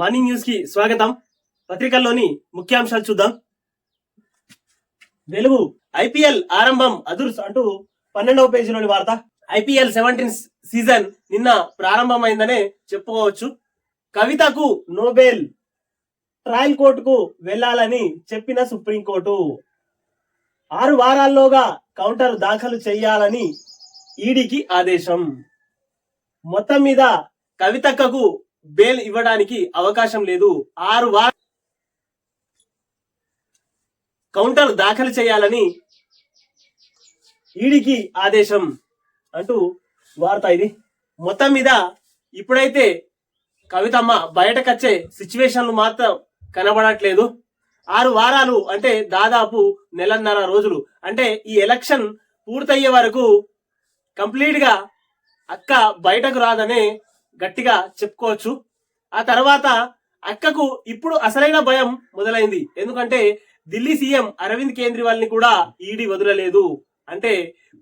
Morning న్యూస్కి స్వాగతం. పత్రికల్లోని ముఖ్యాంశాలు చూద్దాం. వెలుగు. ఐపీఎల్ ఆరంభం అదుర్స్ అంటూ పన్నెండవ పేజీలోని వార్త. ఐపీఎల్ సెవెంటీన్ సీజన్ నిన్న ప్రారంభమైందనే చెప్పుకోవచ్చు. కవితకు నోబెల్ ట్రయల్ కోర్టుకు వెళ్ళాలని చెప్పిన సుప్రీంకోర్టు. ఆరు వారాల్లోగా కౌంటర్ దాఖలు చేయాలని ఈడీకి ఆదేశం. మొత్తం మీద కవితక్కకు బెయిల్ ఇవ్వడానికి అవకాశం లేదు. ఆరు వార కౌంటర్ దాఖలు చేయాలని ఈడికి ఆదేశం అంటూ వార్త ఇది. మొత్తం మీద ఇప్పుడైతే కవితమ్మ బయటకొచ్చే సిచ్యువేషన్లు మాత్రం కనబడట్లేదు. ఆరు వారాలు అంటే దాదాపు నెలన్నర రోజులు. అంటే ఈ ఎలక్షన్ పూర్తయ్యే వరకు కంప్లీట్గా అక్క బయటకు రాదనే గట్టిగా చెప్పుకోవచ్చు. ఆ తర్వాత అక్కకు ఇప్పుడు అసలైన భయం మొదలైంది. ఎందుకంటే ఢిల్లీ సీఎం అరవింద్ కేజ్రీవాల్ని కూడా ఈడీ వదలలేదు. అంటే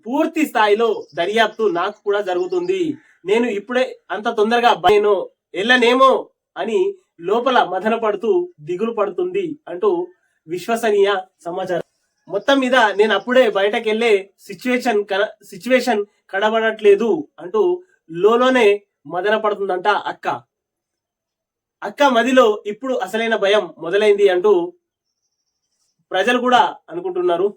పూర్తి స్థాయిలో దర్యాప్తు నాకు కూడా జరుగుతుంది. నేను ఇప్పుడే అంత తొందరగా నేను వెళ్ళనేమో అని లోపల మదన పడుతూ దిగులు పడుతుంది అంటూ విశ్వసనీయ సమాచారం. మొత్తం మీద నేను అప్పుడే బయటకెళ్ళే సిచ్యువేషన్ సిచ్యువేషన్ కనబడట్లేదు అంటూ లోలోనే మదన పడుతుందంట అక్క. అక్క మదిలో ఇప్పుడు అసలైన భయం మొదలైంది అంటూ ప్రజలు కూడా అనుకుంటున్నారు.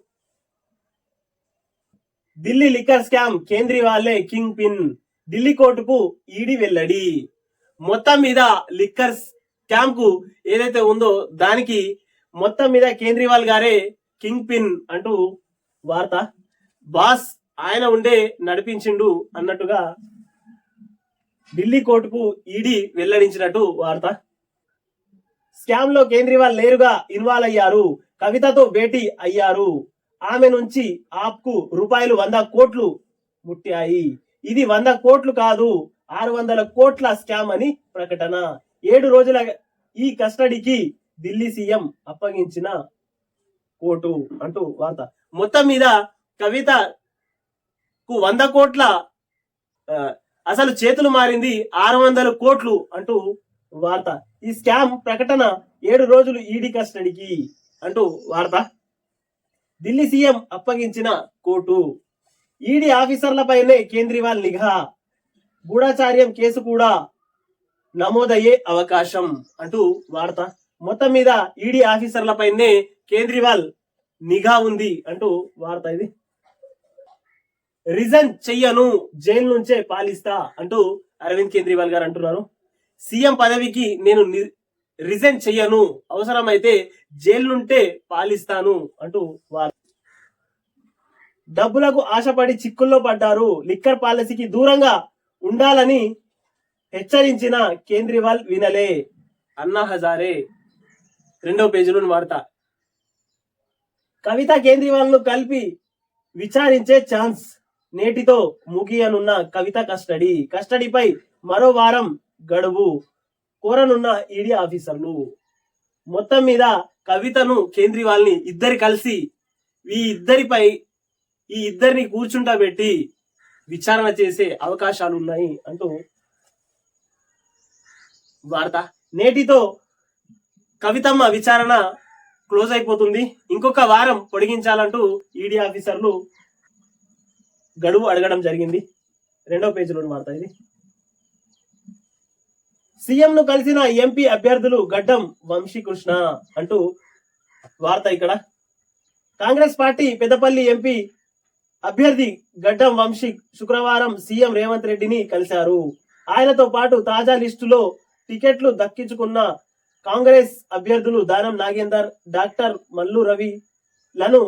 ఢిల్లీ లిక్కర్ స్కామ్ కేంద్రీవాలే కింగ్ పిన్. ఢిల్లీ కోర్టుకు ఈడీ వెల్లడి. మొత్తం మీద లిక్కర్ స్కామ్కు ఏదైతే ఉందో దానికి మొత్తం మీద కేంద్రీవాల్ గారే కింగ్ పిన్ అంటూ వార్త. బాస్ ఆయన ఉండే నడిపించిండు అన్నట్టుగా ఢిల్లీ కోర్టుకు ఈడీ వెల్లడించినట్టు వార్త. స్కామ్లో కేంద్రీవాల్ నేరుగా ఇన్వాల్వ్ అయ్యారు. కవితతో భేటీ అయ్యారు. ఆమె నుంచి ఆప్కు రూపాయలు వంద కోట్లు ముట్టాయి. ఇది వంద కోట్లు కాదు ఆరు వందల కోట్ల స్కామ్ అని ప్రకటన. ఏడు రోజుల ఈ కస్టడీకి ఢిల్లీ సీఎం అప్పగించిన కోర్టు అంటూ వార్త. మొత్తం మీద కవితకు వంద కోట్ల అసలు చేతులు మారింది ఆరు వందల కోట్లు అంటూ వార్త. ఈ స్కామ్ ప్రకటన ఏడు రోజులు ఈడీ కస్టడీకి అంటూ వార్త. ఢిల్లీ సీఎం అప్పగించిన కోర్టు. ఈడీ ఆఫీసర్లపైనే కేంద్రీవాల్ నిఘా. గూఢాచార్యం కేసు కూడా నమోదయ్యే అవకాశం అంటూ వార్త. మొత్తం మీద ఈడీ ఆఫీసర్లపైనే కేంద్రీవాల్ నిఘా ఉంది అంటూ వార్త ఇది. రిజైన్ చెయ్యను జైలు నుంచే పాలిస్తా అంటూ అరవింద్ కేజ్రీవాల్ గారు అంటున్నారు. సీఎం పదవికి నేను రిజైన్ చెయ్యను అవసరమైతే జైలు నుంటే పాలిస్తాను అంటూ వారు. డబ్బులకు ఆశపడి చిక్కుల్లో పడ్డారు లిక్కర్ పాలసీకి దూరంగా ఉండాలని హెచ్చరించిన కేంద్రీవాల్ వినలే. అన్నా హజారే రెండవ పేజీలోని వార్త. కవిత కేంద్రీవాల్ను కలిపి విచారించే ఛాన్స్ నేటితో ముగియనున్న కవిత కస్టడీ. కస్టడీపై మరో వారం గడువు కోరనున్న ఈడీ ఆఫీసర్లు. మొత్తం మీద కవితను కేంద్రీవాల్ని ఇద్దరు కలిసి ఈ ఇద్దరిపై ఈ ఇద్దరిని కూర్చుంటా పెట్టి విచారణ చేసే అవకాశాలు ఉన్నాయి అంటూ వార్త. నేటితో కవితమ్మ విచారణ క్లోజ్ అయిపోతుంది. ఇంకొక వారం పొడిగించాలంటూ ఈడీ ఆఫీసర్లు గడువు అడగడం జరిగింది. రెండో పేజీలోని వార్త ఇది. సీఎం ను కలిసిన ఎంపీ అభ్యర్థులు గడ్డం వంశీకృష్ణ అంటూ వార్త ఇక్కడ. కాంగ్రెస్ పార్టీ పెద్దపల్లి ఎంపీ అభ్యర్థి గడ్డం వంశీ శుక్రవారం సీఎం రేవంత్ రెడ్డిని కలిశారు. ఆయనతో పాటు తాజా లిస్టులో టికెట్లు దక్కించుకున్న కాంగ్రెస్ అభ్యర్థులు దానం నాగేందర్ డాక్టర్ మల్లు రవి లను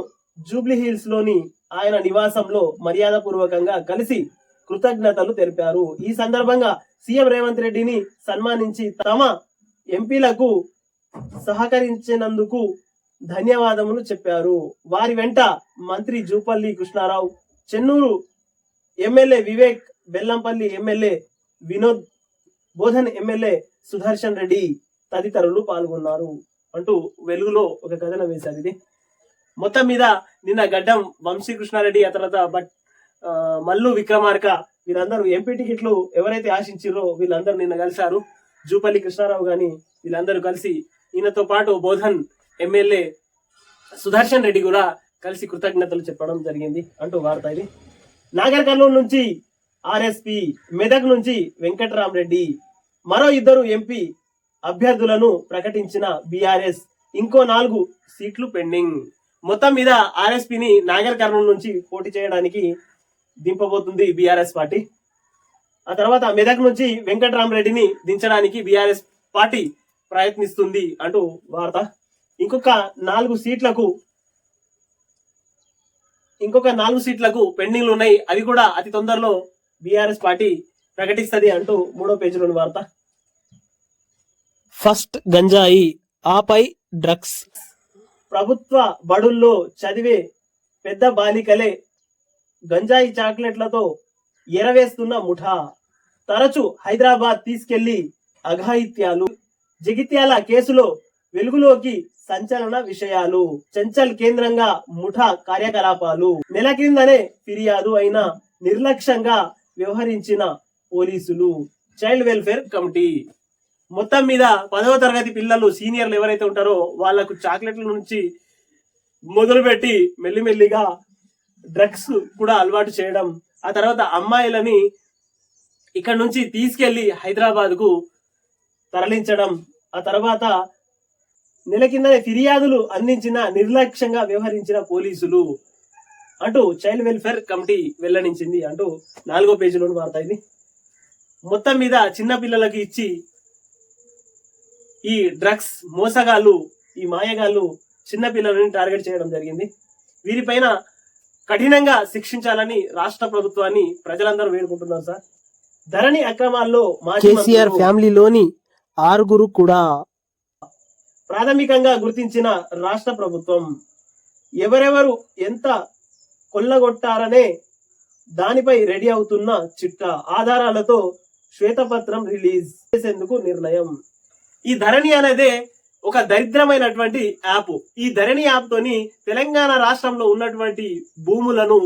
జూబ్లీహిల్స్లోని ఆయన నివాసంలో మర్యాద పూర్వకంగా కలిసి కృతజ్ఞతలు తెలిపారు. ఈ సందర్భంగా సీఎం రేవంత్ రెడ్డిని సన్మానించి తమ ఎంపీలకు సహకరించినందుకు ధన్యవాదములు చెప్పారు. వారి వెంట మంత్రి Jupally Krishnarao Chennur MLA Vivek Bellampalli MLA Vinod Bodhan MLA Sudarshan Reddy తదితరులు పాల్గొన్నారు. అంటూ వెలుగులో ఒక కథనం వేశారు ఇది. మొత్తం మీద నిన్న గడ్డం వంశీకృష్ణారెడ్డి ఆ తర్వాత బట్ మల్లు విక్రమార్క వీళ్ళందరూ ఎంపీ టికెట్లు ఎవరైతే ఆశించారో వీళ్ళందరూ నిన్న కలిశారు. జూపల్లి కృష్ణారావు గాని వీళ్ళందరూ కలిసి ఈయనతో పాటు బోధన్ ఎమ్మెల్యే సుదర్శన్ రెడ్డి కూడా కలిసి కృతజ్ఞతలు చెప్పడం జరిగింది అంటూ వార్త ఇది. నాగర్ కర్నూలు నుంచి ఆర్ఎస్పి మెదక్ నుంచి వెంకటరామరెడ్డి మరో ఇద్దరు ఎంపీ అభ్యర్థులను ప్రకటించిన బీఆర్ఎస్ ఇంకో నాలుగు సీట్లు పెండింగ్. మొత్తం మీద ఆర్ఎస్పిని నాగర్ కర్నూలు నుంచి పోటీ చేయడానికి దింపబోతుంది బీఆర్ఎస్ పార్టీ. ఆ తర్వాత మెదక్ నుంచి వెంకటరామరెడ్డిని దించడానికి బీఆర్ఎస్ పార్టీ ప్రయత్నిస్తుంది అంటూ వార్త. ఇంకొక నాలుగు సీట్లకు ఇంకొక నాలుగు సీట్లకు పెండింగ్లు ఉన్నాయి. అవి కూడా అతి తొందరలో బీఆర్ఎస్ పార్టీ ప్రకటిస్తుంది అంటూ మూడో పేజీలోని వార్త. ఫస్ట్ గంజాయి ఆపై డ్రగ్స్. ప్రభుత్వ బడుల్లో చదివే పెద్ద బాలికలే గంజాయి చాక్లెట్లతో ఎరవేస్తున్న ముఠా. తరచు హైదరాబాద్ తీసుకెళ్ళి అఘాయిత్యాలు జగిత్యాల కేసులో వెలుగులోకి సంచలన విషయాలు. చంచల్ కేంద్రంగా ముఠా కార్యకలాపాలు. నెల కిందనే ఫిర్యాదు అయిన నిర్లక్ష్యంగా వ్యవహరించిన పోలీసులు. Child welfare committee. మొత్తం మీద పదవ తరగతి పిల్లలు సీనియర్లు ఎవరైతే ఉంటారో వాళ్ళకు చాక్లెట్ల నుంచి మొదలుపెట్టి మెల్లిమెల్లిగా డ్రగ్స్ కూడా అలవాటు చేయడం ఆ తర్వాత అమ్మాయిలని ఇక్కడ నుంచి తీసుకెళ్ళి హైదరాబాద్కు తరలించడం ఆ తర్వాత నెల కిందనే ఫిర్యాదులు అందించిన నిర్లక్ష్యంగా వ్యవహరించిన పోలీసులు అంటూ చైల్డ్ వెల్ఫేర్ కమిటీ వెల్లడించింది అంటూ నాలుగో పేజీలోని వార్త ఇది. మొత్తం మీద చిన్నపిల్లలకి ఇచ్చి ఈ డ్రగ్స్ మోసగాళ్ళు ఈ మాయగాళ్ళు చిన్న పిల్లలని టార్గెట్ చేయడం జరిగింది. వీరిపైన కఠినంగా శిక్షించాలని రాష్ట్ర ప్రభుత్వాన్ని ప్రజలందరూ వేడుకుంటున్నారు సార్. ధరణి అక్రమాల్లో కేసీఆర్ ఫ్యామిలీలోని ఆరుగురు కూడా ప్రాథమికంగా గుర్తించిన రాష్ట్ర ప్రభుత్వం ఎవరెవరు ఎంత కొల్లగొట్టారనే దానిపై రెడీ అవుతున్న చిట్ట ఆధారాలతో శ్వేతపత్రం రిలీజ్ చేసేందుకు నిర్ణయం. ఈ ధరణి అనేదే ఒక దరిద్రమైనటువంటి యాప్. ఈ ధరణి యాప్ తోని తెలంగాణ రాష్ట్రంలో ఉన్నటువంటి భూములను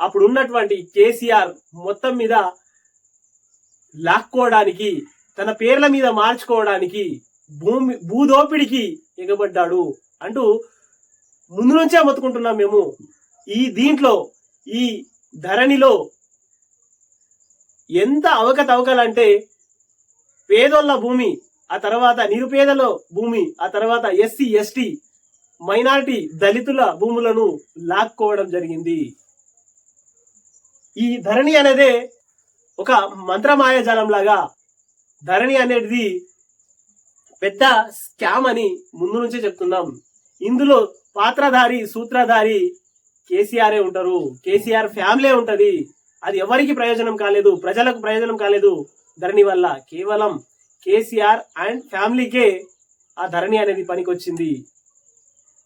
అప్పుడు ఉన్నటువంటి కేసీఆర్ మొత్తం మీద లాక్కోవడానికి తన పేర్ల మీద మార్చుకోవడానికి భూమి భూదోపిడికి ఎగబడ్డాడు అంటూ ముందు నుంచే మొత్తుకుంటున్నాం మేము. ఈ దీంట్లో ఈ ధరణిలో ఎంత అవకతవకలంటే పేదోళ్ళ భూమి ఆ తర్వాత నిరుపేదల భూమి ఆ తర్వాత ఎస్సీ ఎస్టీ మైనారిటీ దళితుల భూములను లాక్కోవడం జరిగింది. ఈ ధరణి అనేదే ఒక మంత్రమాయాజాలం లాగా ధరణి అనేది పెద్ద స్కామ్ అని ముందు నుంచే చెప్తున్నాం. ఇందులో పాత్రధారి సూత్రధారి కేసీఆర్ ఉంటారు. కేసీఆర్ ఫ్యామిలీ ఉంటది. అది ఎవరికి ప్రయోజనం కాలేదు? ప్రజలకు ప్రయోజనం కాలేదు ధరణి వల్ల. కేవలం కేసీఆర్ అండ్ ఫ్యామిలీకే ఆ ధరణి అనేది పనికొచ్చింది.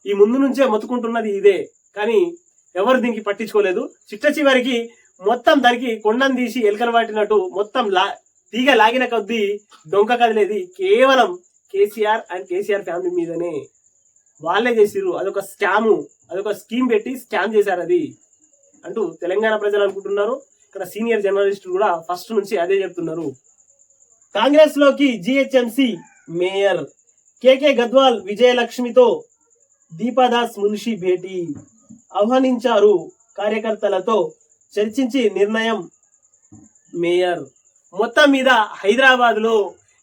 ఈ ముందు నుంచే మొత్తుకుంటున్నది ఇదే. కానీ ఎవరు దీనికి పట్టించుకోలేదు. చిట్ట చివరికి మొత్తం దానికి కొండను తీసి ఎలుకలు పట్టినట్టు మొత్తం లా తీగ లాగిన కొద్దీ డొంక కదిలేది కేవలం కేసీఆర్ అండ్ కేసీఆర్ ఫ్యామిలీ మీదనే. వాళ్ళే చేసిరు అదొక స్కాము. అదొక స్కీమ్ పెట్టి స్కామ్ చేశారు అది. అంటూ తెలంగాణ ప్రజలు అనుకుంటున్నారు. ఇక్కడ సీనియర్ జర్నలిస్టులు కూడా ఫస్ట్ నుంచి అదే చెప్తున్నారు. కాంగ్రెస్లోకి జిహెచ్ఎంసి మేయర్ కేకే గద్వాల్ విజయలక్ష్మితో దీపాదాస్ మున్షి భేటీ ఆహ్వానించారు కార్యకర్తలతో చర్చించి నిర్ణయం మేయర్. మొత్తం మీద హైదరాబాద్లో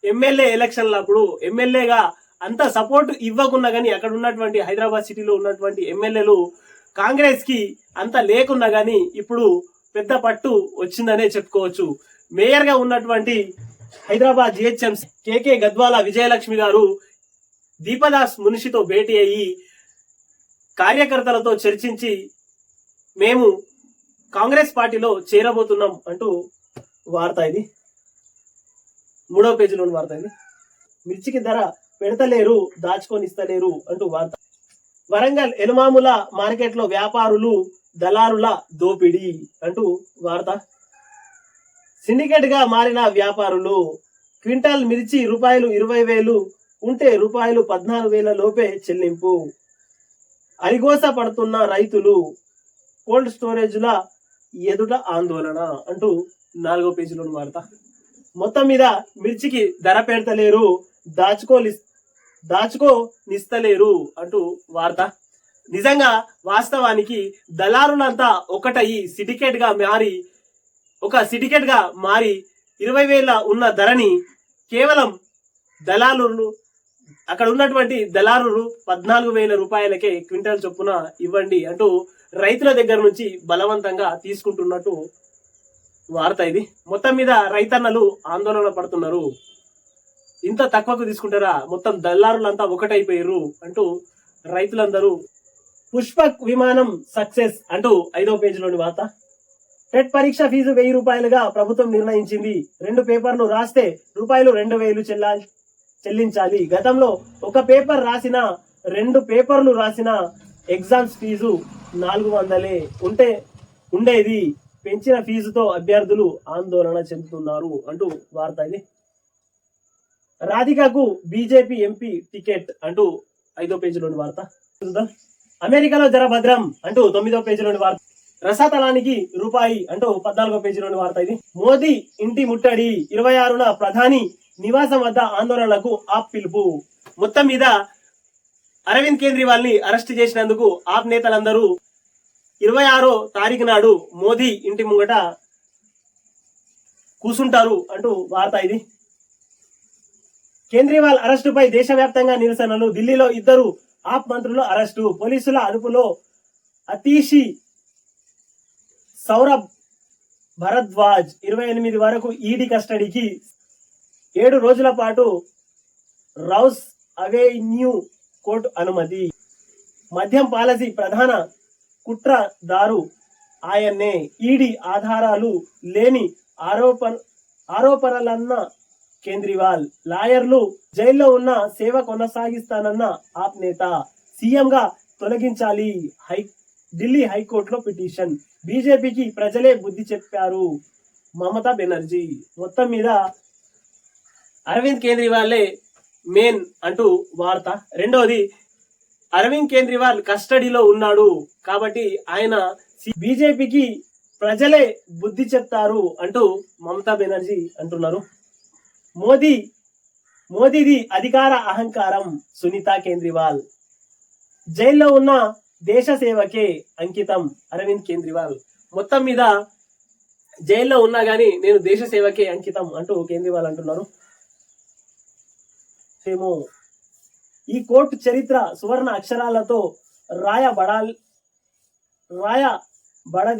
ఎమ్మెల్యే ఎలక్షన్లప్పుడు ఎమ్మెల్యేగా అంత సపోర్ట్ ఇవ్వకున్నా కానీ అక్కడ ఉన్నటువంటి హైదరాబాద్ సిటీలో ఉన్నటువంటి ఎమ్మెల్యేలు కాంగ్రెస్కి అంత లేకున్నా కానీ ఇప్పుడు పెద్ద పట్టు వచ్చిందనే చెప్పుకోవచ్చు. మేయర్గా ఉన్నటువంటి హైదరాబాద్ జిహెచ్ఎం కేకే గద్వాల విజయలక్ష్మి గారు దీపదాస్ మునిషితో భేటీ అయ్యి కార్యకర్తలతో చర్చించి మేము కాంగ్రెస్ పార్టీలో చేరబోతున్నాం అంటూ వార్త ఇది. మూడవ పేజీలోని వార్త ఇది. మిర్చికి ధర పెడతలేరు దాచుకొని ఇస్తలేరు అంటూ వార్త. వరంగల్ ఎనుమాముల మార్కెట్లో వ్యాపారులు దళారుల దోపిడీ అంటూ వార్త. సిండికేట్గా మారిన వ్యాపారులు క్వింటాల్ మిర్చి రూపాయలు ఇరవై వేలు ఉంటే రూపాయలు పద్నాలుగు వేల లోపే చెల్లింపు. అరిగోస పడుతున్న రైతులు కోల్డ్ స్టోరేజ్ ల ఎదుట ఆందోళన అంటూ నాలుగో పేజీలోని వార్త. మొత్తం మీద మిర్చికి ధర పెడతలేరు దాచుకోలి దాచుకోనిస్తలేరు అంటూ వార్త. నిజంగా వాస్తవానికి దళారులంతా ఒకటయి సిటికేట్గా మారి ఒక సిటికెట్గా మారి ఇరవై వేల ఉన్న ధరని కేవలం దళారులు అక్కడ ఉన్నటువంటి దళారులు పద్నాలుగు వేల రూపాయలకే క్వింటల్ చొప్పున ఇవ్వండి అంటూ రైతుల దగ్గర నుంచి బలవంతంగా తీసుకుంటున్నట్టు వార్త ఇది. మొత్తం మీద రైతన్నలు ఆందోళన పడుతున్నారు. ఇంత తక్కువకు తీసుకుంటారా? మొత్తం దళారులంతా ఒకటైపోయారు అంటూ రైతులందరూ పుష్పక్ విమానం సక్సెస్ అంటూ ఐదో పేజీలోని వార్త. టెట్ పరీక్ష ఫీజు వెయ్యి రూపాయలుగా ప్రభుత్వం నిర్ణయించింది. రెండు పేపర్లు రాస్తే రూపాయలు రెండు వేలు చెల్లాలి చెల్లించాలి. గతంలో ఒక పేపర్ రాసిన రెండు పేపర్లు రాసిన ఎగ్జామ్స్ ఫీజు నాలుగు వందలే ఉంటే ఉండేది. పెంచిన ఫీజుతో అభ్యర్థులు ఆందోళన చెందుతున్నారు అంటూ వార్త ఇది. రాధికకు బీజేపీ ఎంపీ టికెట్ అంటూ ఐదో పేజీలోని వార్త. అమెరికాలో జర భద్రం అంటూ తొమ్మిదో పేజీలోని వార్త. రసాతలానికి రూపాయి అంటూ పద్నాలుగో పేజీలోని వార్త ఇది. మోదీ ఇంటి ముట్టడి ఇరవై ఆరున ప్రధాని నివాసం వద్ద ఆందోళనలకు ఆప్ పిలుపు మొత్తం మీద అరవింద్ కేజ్రీవాల్ని అరెస్ట్ చేసినందుకు ఆప్ నేతలందరూ ఇరవై ఆరో తారీఖు నాడు మోదీ ఇంటి ముంగట కూసుంటారు అంటూ వార్త ఇది. కేజ్రీవాల్ అరెస్టుపై దేశవ్యాప్తంగా నిరసనలు. ఢిల్లీలో ఇద్దరు ఆప్ మంత్రులు అరెస్టు. పోలీసుల అదుపులో అతీషి సౌరభ్ భరద్వాజ్ ఇరవై ఎనిమిది వరకు ఈడీ కస్టడీకి ఏడు రోజుల పాటు రౌస్ అవెన్యూ కోర్టు అనుమతి. మద్యం పాలసీ ప్రధాన కుట్రదారు ఆయన్నే ఈడీ ఆధారాలు లేని ఆరోపణ ఆరోపణలన్న కేంద్రీవాల్. లాయర్లు జైల్లో ఉన్న సేవ కొనసాగిస్తానన్న ఆప్ నేత సీఎంగా తొలగించాలి. హై ఢిల్లీ హైకోర్టులో పిటిషన్. బీజేపీకి ప్రజలే బుద్ధి చెప్పారు. మమతా బెనర్జీ మొత్తం మీద అరవింద్ కేజ్రీవాలే మెయిన్ అంటూ వార్త. రెండవది అరవింద్ కేజ్రీవాల్ కస్టడీలో ఉన్నాడు కాబట్టి ఆయన బీజేపీకి ప్రజలే బుద్ధి చెప్తారు అంటూ మమతా బెనర్జీ అంటున్నారు. మోదీ మోదీది అధికార అహంకారం సునీత కేజ్రీవాల్. జైల్లో ఉన్న దేశ సేవకే అంకితం అరవింద్ కేజ్రీవాల్. మొత్తం మీద జైల్లో ఉన్నా గానీ నేను దేశ సేవకే అంకితం అంటూ కేజ్రీవాల్ అంటున్నారు. ఏమో ఈ కోర్టు చరిత్ర సువర్ణ అక్షరాలతో రాయబడాల్ రాయబడ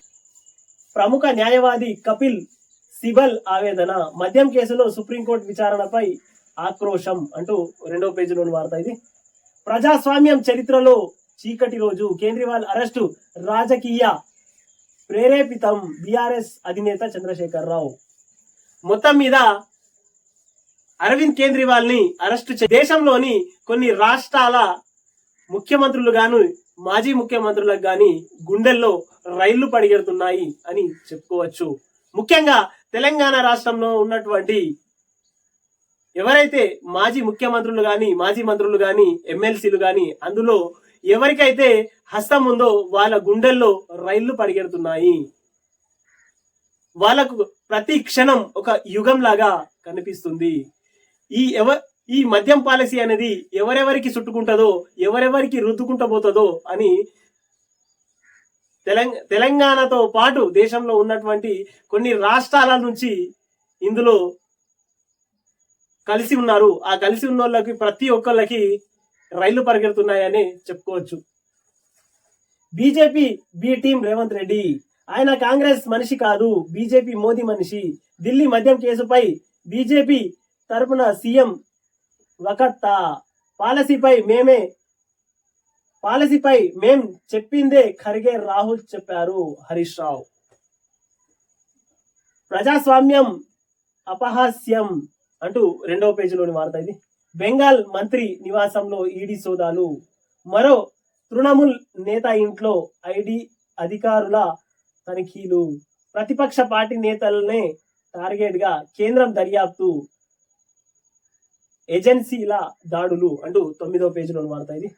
ప్రముఖ న్యాయవాది కపిల్ సిబల్ ఆవేదన. మద్యం కేసులో సుప్రీంకోర్టు విచారణపై ఆక్రోశం అంటూ రెండవ పేజీలోని వార్త ఇది. ప్రజాస్వామ్యం చరిత్రలో చీకటి రోజు కేజ్రీవాల్ అరెస్టు రాజకీయ ప్రేరేపితం బీఆర్ఎస్ అధినేత చంద్రశేఖర్ రావు మొత్తం మీద అరవింద్ కేజ్రీవాల్ని అరెస్టు దేశంలోని కొన్ని రాష్ట్రాల ముఖ్యమంత్రులు గాను మాజీ ముఖ్యమంత్రులకు గాని గుండెల్లో రైళ్ళు పడిగెడుతున్నాయి అని చెప్పుకోవచ్చు. ముఖ్యంగా తెలంగాణ రాష్ట్రంలో ఉన్నటువంటి ఎవరైతే మాజీ ముఖ్యమంత్రులు గాని మాజీ మంత్రులు గాని ఎమ్మెల్సీలు గాని అందులో ఎవరికైతే హస్తం ఉందో వాళ్ళ గుండెల్లో రైళ్ళు పరిగెడుతున్నాయి వాళ్ళకు ప్రతి క్షణం ఒక యుగం లాగా కనిపిస్తుంది. ఈ ఎవ ఈ మద్యం పాలసీ అనేది ఎవరెవరికి చుట్టుకుంటుందో ఎవరెవరికి రుద్దుకుంటూ పోతుందో అని తెలంగ తెలంగాణతో పాటు దేశంలో ఉన్నటువంటి కొన్ని రాష్ట్రాల నుంచి ఇందులో కలిసి ఉన్నారు. ఆ కలిసి ఉన్న వాళ్ళకి ప్రతి ఒక్కళ్ళకి రైళ్ళు పరిగెడుతున్నాయని చెప్పుకోవచ్చు. BJP B team Revanth Reddy. ఆయన కాంగ్రెస్ మనిషి కాదు బీజేపీ మోదీ మనిషి. ఢిల్లీ మద్యం కేసుపై బీజేపీ తరపున సీఎం వకత్తా. పాలసీపై మేమే పాలసీపై మేం చెప్పిందే ఖర్గే రాహుల్ చెప్పారు హరీష్ రావు. ప్రజాస్వామ్యం అపహాస్యం అంటూ రెండవ పేజీలోని వార్త ఇది. బెంగాల్ మంత్రి నివాసంలో ఈడీ సోదాలు. మరో తృణమూల్ నేత ఇంట్లో ఐడి అధికారుల తనిఖీలు. ప్రతిపక్ష పార్టీ నేతలనే టార్గెట్గా కేంద్రం దర్యాప్తు ఏజెన్సీల దాడులు అంటూ తొమ్మిదో పేజీలో వార్త ఇది.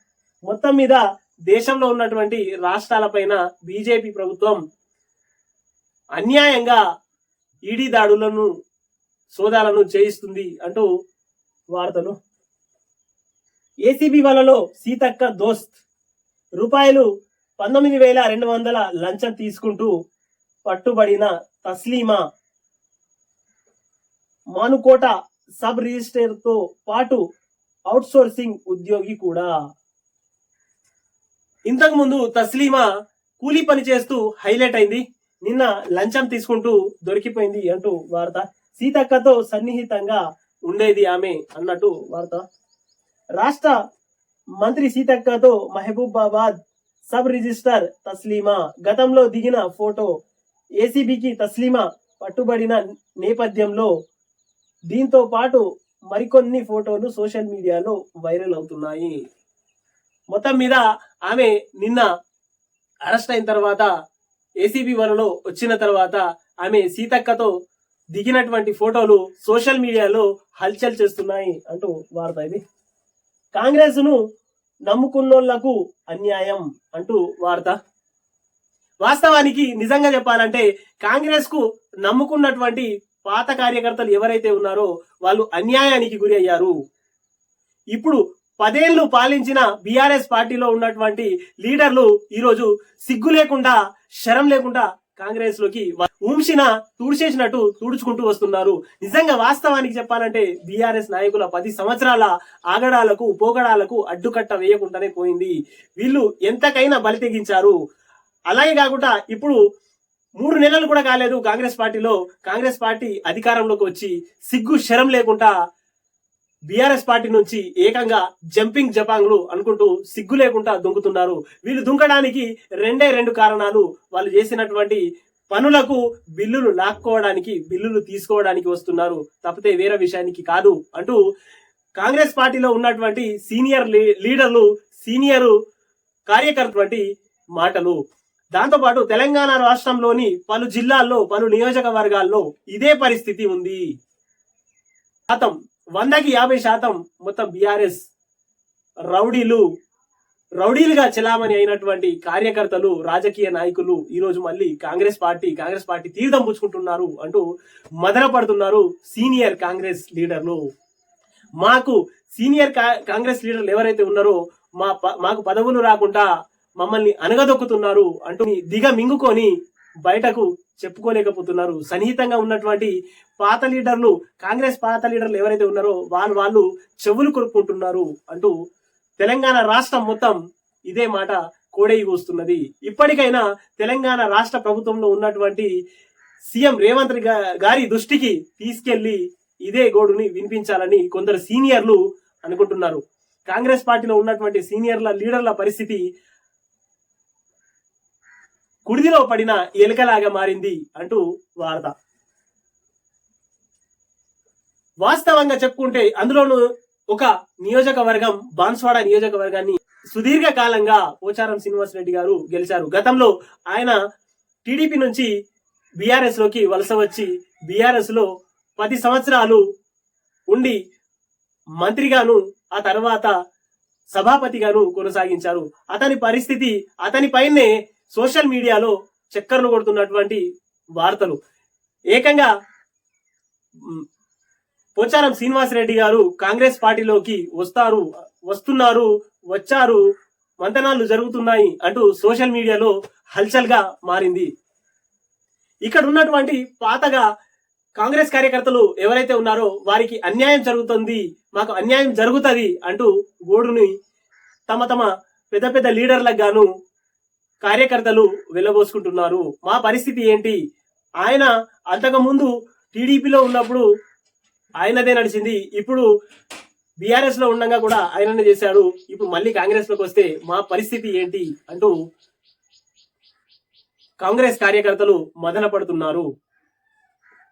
మొత్తం మీద దేశంలో ఉన్నటువంటి రాష్ట్రాలపైన బీజేపీ ప్రభుత్వం అన్యాయంగా ఈడీ దాడులను సోదాలను చేయిస్తుంది అంటూ వార్తలు. ఏసీబీ వలలో సీతక్క దోస్త్. రూపాయలు పంతొమ్మిది వేల రెండు వందల లంచం తీసుకుంటూ పట్టుబడిన తస్లీమా. మానుకోట సబ్ రిజిస్టర్తో పాటు అవుట్సోర్సింగ్ ఉద్యోగి కూడా. ఇంతకుముందు తస్లీమా కూలీ పని చేస్తూ హైలైట్ అయింది. నిన్న లంచం తీసుకుంటూ దొరికిపోయింది అంటూ వార్త. సీతక్కతో సన్నిహితంగా ఉండేది ఆమె అన్నట్టు వార్త. రాష్ట్ర మంత్రి సీతక్కతో మహబూబాబాద్ సబ్ రిజిస్టర్ తస్లీమా. గతంలో దిగిన ఫోటో ఏసీబీకి తస్లీమా పట్టుబడిన నేపథ్యంలో దీంతో పాటు మరికొన్ని ఫోటోలు సోషల్ మీడియాలో వైరల్ అవుతున్నాయి. మొత్తం మీద ఆమె నిన్న అరెస్ట్ అయిన తర్వాత ఏసీబీ వలలో వచ్చిన తర్వాత ఆమె సీతక్కతో దిగినటువంటి ఫోటోలు సోషల్ మీడియాలో హల్చల్ చేస్తున్నాయి అంటూ వార్త ఇది. కాంగ్రెస్ను నమ్ముకున్నోళ్ళకు అన్యాయం అంటూ వార్త. వాస్తవానికి నిజంగా చెప్పాలంటే కాంగ్రెస్కు నమ్ముకున్నటువంటి పాత కార్యకర్తలు ఎవరైతే ఉన్నారో వాళ్ళు అన్యాయానికి గురి అయ్యారు. ఇప్పుడు పదేళ్ళు పాలించిన బీఆర్ఎస్ పార్టీలో ఉన్నటువంటి లీడర్లు ఈరోజు సిగ్గు లేకుండా శరం లేకుండా కాంగ్రెస్లోకి ఊంసిన తుడిచేసినట్టు తుడుచుకుంటూ వస్తున్నారు. నిజంగా వాస్తవానికి చెప్పాలంటే బీఆర్ఎస్ నాయకుల పది సంవత్సరాల ఆగడాలకు పోగడాలకు అడ్డుకట్ట వేయకుండానే పోయింది. వీళ్ళు ఎంతకైనా బలి తెగించారు. అలాగే కాకుండా ఇప్పుడు మూడు నెలలు కూడా కాలేదు కాంగ్రెస్ పార్టీలో. కాంగ్రెస్ పార్టీ అధికారంలోకి వచ్చి సిగ్గు శరం లేకుండా బీఆర్ఎస్ పార్టీ నుంచి ఏకంగా జంపింగ్ జపాంగ్లు అనుకుంటూ సిగ్గు లేకుండా దుంకుతున్నారు వీళ్ళు దుంకడానికి రెండే రెండు కారణాలు. వాళ్ళు చేసినటువంటి పనులకు బిల్లులు లాక్కోవడానికి బిల్లులు తీసుకోవడానికి వస్తున్నారు. తప్పితే వేరే విషయానికి కాదు అంటూ కాంగ్రెస్ పార్టీలో ఉన్నటువంటి సీనియర్ లీ- లీడర్లు సీనియర్ కార్యకర్తటువంటి మాటలు. దాంతోపాటు తెలంగాణ రాష్ట్రంలోని పలు జిల్లాల్లో పలు నియోజకవర్గాల్లో ఇదే పరిస్థితి ఉంది. శాతం వందకి యాభై శాతం మొత్తం బీఆర్ఎస్ రౌడీలు రౌడీలుగా చెలామణి అయినటువంటి కార్యకర్తలు రాజకీయ నాయకులు ఈరోజు మళ్ళీ కాంగ్రెస్ పార్టీ కాంగ్రెస్ పార్టీ తీర్థం పుచ్చుకుంటున్నారు అంటూ మదన పడుతున్నారు సీనియర్ కాంగ్రెస్ లీడర్లు. మాకు సీనియర్ కా- కాంగ్రెస్ లీడర్లు ఎవరైతే ఉన్నారో మా ప- మాకు పదవులు రాకుండా మమ్మల్ని అనగదొక్కుతున్నారు అంటూ దిగ మింగుకొని బయటకు చెప్పుకోలేకపోతున్నారు. సన్నిహితంగా ఉన్నటువంటి పాత లీడర్లు కాంగ్రెస్ పాత లీడర్లు ఎవరైతే ఉన్నారో వాళ్ళు వాళ్ళు చెవులు కొరుక్కుంటున్నారు అంటూ తెలంగాణ రాష్ట్రం మొత్తం ఇదే మాట కోడయి వస్తున్నది ఇప్పటికైనా తెలంగాణ రాష్ట్ర ప్రభుత్వంలో ఉన్నటువంటి సీఎం రేవంత్ గారి దృష్టికి తీసుకెళ్ళి ఇదే గోడుని వినిపించాలని కొందరు సీనియర్లు అనుకుంటున్నారు. కాంగ్రెస్ పార్టీలో ఉన్నటువంటి సీనియర్ల లీడర్ల పరిస్థితి కుడిదిలో పడిన ఎలుకలాగా మారింది అంటూ వార్త. వాస్తవంగా చెప్పుకుంటే అందులోనూ ఒక నియోజకవర్గం బాన్స్వాడ నియోజకవర్గాన్ని సుదీర్ఘ కాలంగా పోచారం శ్రీనివాస్ రెడ్డి గారు గెలిచారు. గతంలో ఆయన టీడీపీ నుంచి బీఆర్ఎస్లోకి వలస వచ్చి బీఆర్ఎస్లో పది సంవత్సరాలు ఉండి మంత్రిగాను ఆ తర్వాత సభాపతిగాను కొనసాగించారు. అతని పరిస్థితి అతని పైనే సోషల్ మీడియాలో చక్కర్లు కొడుతున్నటువంటి వార్తలు. ఏకంగా పోచారం శ్రీనివాసరెడ్డి గారు కాంగ్రెస్ పార్టీలోకి వస్తారు వస్తున్నారు వచ్చారు మంతనాలు జరుగుతున్నాయి అంటూ సోషల్ మీడియాలో హల్చల్గా మారింది. ఇక్కడ ఉన్నటువంటి పాతగా కాంగ్రెస్ కార్యకర్తలు ఎవరైతే ఉన్నారో వారికి అన్యాయం జరుగుతుంది మాకు అన్యాయం జరుగుతుంది అంటూ గోడుని తమ తమ పెద్ద పెద్ద లీడర్లకు గాను కార్యకర్తలు వెళ్ళబోసుకుంటున్నారు. మా పరిస్థితి ఏంటి? ఆయన అంతకు ముందు టీడీపీలో ఉన్నప్పుడు ఆయనదే నడిచింది. ఇప్పుడు బీఆర్ఎస్లో ఉండగా కూడా ఆయననే చేశాడు. ఇప్పుడు మళ్ళీ కాంగ్రెస్లోకి వస్తే మా పరిస్థితి ఏంటి అంటూ కాంగ్రెస్ కార్యకర్తలు మదన పడుతున్నారు.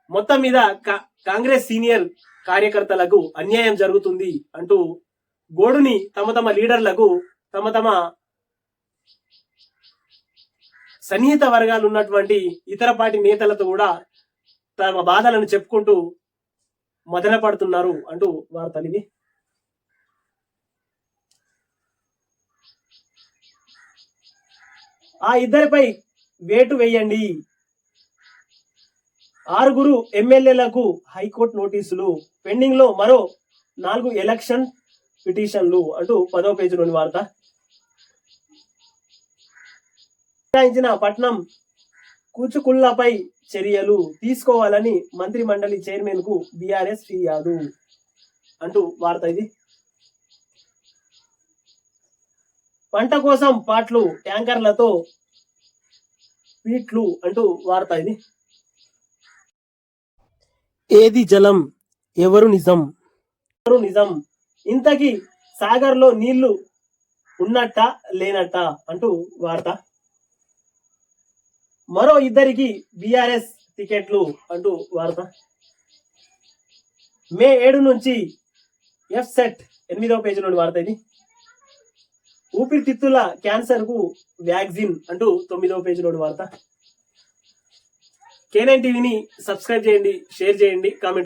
మొత్తం మీద కా- కాంగ్రెస్ సీనియర్ కార్యకర్తలకు అన్యాయం జరుగుతుంది అంటూ గోడుని తమ తమ లీడర్లకు తమ తమ సన్నిహిత వర్గాలు ఉన్నటువంటి ఇతర పార్టీ నేతలతో కూడా తమ బాధలను చెప్పుకుంటూ మదన పడుతున్నారు అంటూ వార్తలు ఇవి ఆ ఇద్దరిపై వేటు వేయండి. ఆరుగురు ఎమ్మెల్యేలకు హైకోర్టు నోటీసులు పెండింగ్లో మరో నాలుగు ఎలక్షన్ పిటిషన్లు అంటూ పదో పేజీలోని వార్త. కేటాయించిన పట్నం కూచుకుళ్ళపై చర్యలు తీసుకోవాలని మంత్రి మండలి చైర్మన్కు బీఆర్ఎస్ ఫిర్యాదు అంటూ వార్త ఇది. పంట కోసం పాట్లు ట్యాంకర్లతో పీట్లు అంటూ వార్త ఇది. ఏది జలం ఎవరు నిజం? ఎవరు నిజం? ఇంతకీ సాగర్లో నీళ్ళు ఉన్నట్ట లేనట్ట అంటూ వార్త. మరో ఇద్దరికి బీఆర్ఎస్ టికెట్లు అంటూ వార్త. మే ఏడు నుంచి ఎఫ్ సెట్ ఎనిమిదవ పేజీ నుండి వార్త ఇది. ఊపిరితిత్తుల క్యాన్సర్కు వ్యాక్సిన్ అంటూ తొమ్మిదవ పేజీ నుండి వార్త. కేనైన్ టీవీని సబ్స్క్రైబ్ చేయండి షేర్ చేయండి కామెంట్లు